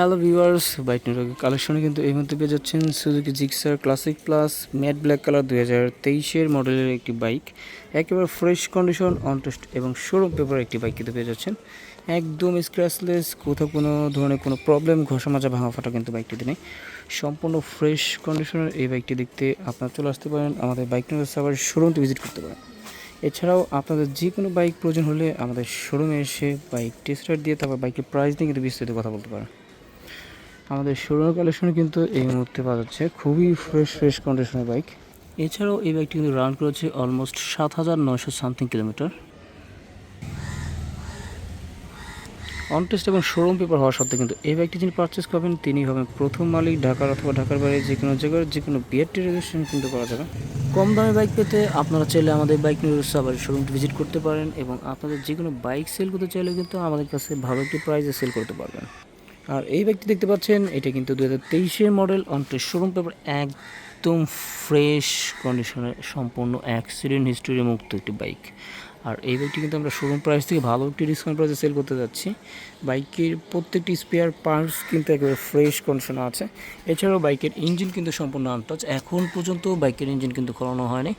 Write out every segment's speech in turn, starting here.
Hello viewers bike নেটওয়ার্কের কালেকশনে কিন্তু এই মুহূর্তে পেয়ে যাচ্ছেন Suzuki Gixxer classic plus matte black colour দুই হাজার তেইশের মডেলের একটি বাইক একেবারে ফ্রেশ কন্ডিশন অনটেস্ট এবং শোরুম পেপার একটি বাইক কিন্তু পেয়ে যাচ্ছেন। একদম স্ক্র্যাচলেস কোথাও কোনো ধরনের কোনো প্রবলেম ঘষা মাজা ভাঙা ফাটা কিন্তু বাইকটিতে নেই সম্পূর্ণ ফ্রেশ কন্ডিশনের এই বাইকটি দেখতে আপনারা চলে আসতে পারেন আমাদের বাইক নেটওয়ার্ক সাবার শোরুমটি ভিজিট করতে পারেন। এছাড়াও আপনাদের যে কোনো বাইক প্রয়োজন হলে আমাদের শোরুমে এসে বাইক টেস্ট রাইড দিয়ে তারপর বাইকের প্রাইস নিয়ে কিন্তু বিস্তারিত কথা বলতে পারেন। আমাদের শোরুমের কালেকশন কিন্তু এই মুহূর্তে পাওয়া যাচ্ছে। খুবই ফ্রেশ ফ্রেশ কন্ডিশনের বাইক এছাড়াও এই বাইকটি কিন্তু রান করেছে অলমোস্ট সাত হাজার নয়শো সামথিং কিলোমিটার অনটেস্ট এবং শোরুম পেপার হওয়া সত্ত্বেও কিন্তু এই বাইকটি যিনি পারচেস করবেন তিনি হবেন প্রথম মালিক ঢাকার অথবা ঢাকার বাইরে যে কোনো জায়গার যে কোনো বিআরটি রেজিস্ট্রেশন কিন্তু করা যাবে। কম দামে বাইক পেতে আপনারা চাইলে আমাদের বাইক নিউজ আবার শোরুমটি ভিজিট করতে পারেন এবং আপনাদের যে কোনো বাইক সেল করতে চাইলে কিন্তু আমাদের কাছে ভালো একটি প্রাইসে সেল করতে পারবেন। আর এই বাইকটি দেখতে পাচ্ছেন, এটা কিন্তু দু হাজার তেইশের model on test showroom paper একদম ফ্রেশ কন্ডিশনের সম্পূর্ণ অ্যাক্সিডেন্ট হিস্টোরি মুক্ত একটি বাইক আর এই বাইকটি কিন্তু আমরা শোরুম প্রাইস থেকে ভালো একটি ডিসকাউন্ট প্রাইসে সেল করতে যাচ্ছি। বাইকের প্রত্যেকটি স্পেয়ার পার্টস কিন্তু একেবারে ফ্রেশ কন্ডিশনে আছে। এছাড়াও বাইকের ইঞ্জিন কিন্তু সম্পূর্ণ আনটাচ এখন পর্যন্ত বাইকের ইঞ্জিন কিন্তু খোলানো হয়নি।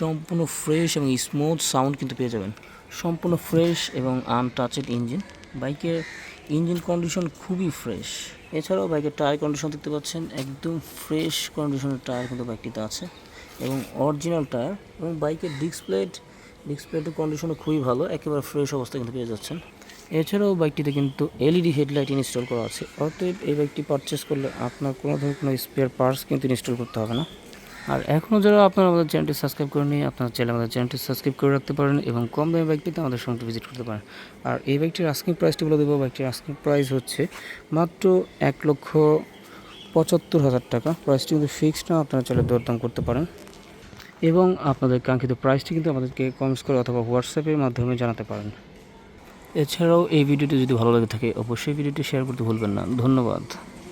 সম্পূর্ণ ফ্রেশ এবং স্মুথ সাউন্ড কিন্তু পেয়ে যাবেন। সম্পূর্ণ ফ্রেশ এবং আনটাচেড ইঞ্জিন বাইকের ইঞ্জিন কন্ডিশন খুবই ফ্রেশ। এছাড়াও বাইকের টায়ার কন্ডিশন দেখতে পাচ্ছেন, একদম ফ্রেশ কন্ডিশনের টায়ার কিন্তু বাইকটিতে আছে এবং অরিজিনাল টায়ার এবং বাইকের ডিস্ক প্লেট ডিস্ক প্লেটের কন্ডিশনও খুবই ভালো, একেবারে ফ্রেশ অবস্থা কিন্তু পেয়ে যাচ্ছেন। এছাড়াও বাইকটিতে কিন্তু এলইডি হেডলাইট ইনস্টল করা আছে, অতএব এই বাইকটি পারচেস করলে আপনার কোনো ধরনের কোনো স্পেয়ার পার্টস কিন্তু ইনস্টল করতে হবে না। আর এখনও যারা আপনারা আমাদের চ্যানেলটি সাবস্ক্রাইব করেনি আপনারা চাইলে আমাদের চ্যানেলটি সাবস্ক্রাইব করে রাখতে পারেন এবং কম দামে বাইক পেতে আমাদের সঙ্গে ভিজিট করতে পারেন। আর এই বাইকটির আস্কিং প্রাইসটি বলে দেবো, বাইকটির আস্কিং প্রাইস হচ্ছে মাত্র এক লক্ষ পঁচাত্তর হাজার টাকা। প্রাইসটি কিন্তু ফিক্সড না, আপনারা চাইলে দরদাম করতে পারেন। এবং আপনাদের কাঙ্ক্ষিত প্রাইসটি কিন্তু আমাদেরকে কমেন্টস করে অথবা হোয়াটসঅ্যাপের মাধ্যমে জানাতে পারেন। এছাড়াও এই ভিডিওটি যদি ভালো লেগে থাকে, অবশ্যই ভিডিওটি শেয়ার করতে ভুলবেন না। ধন্যবাদ।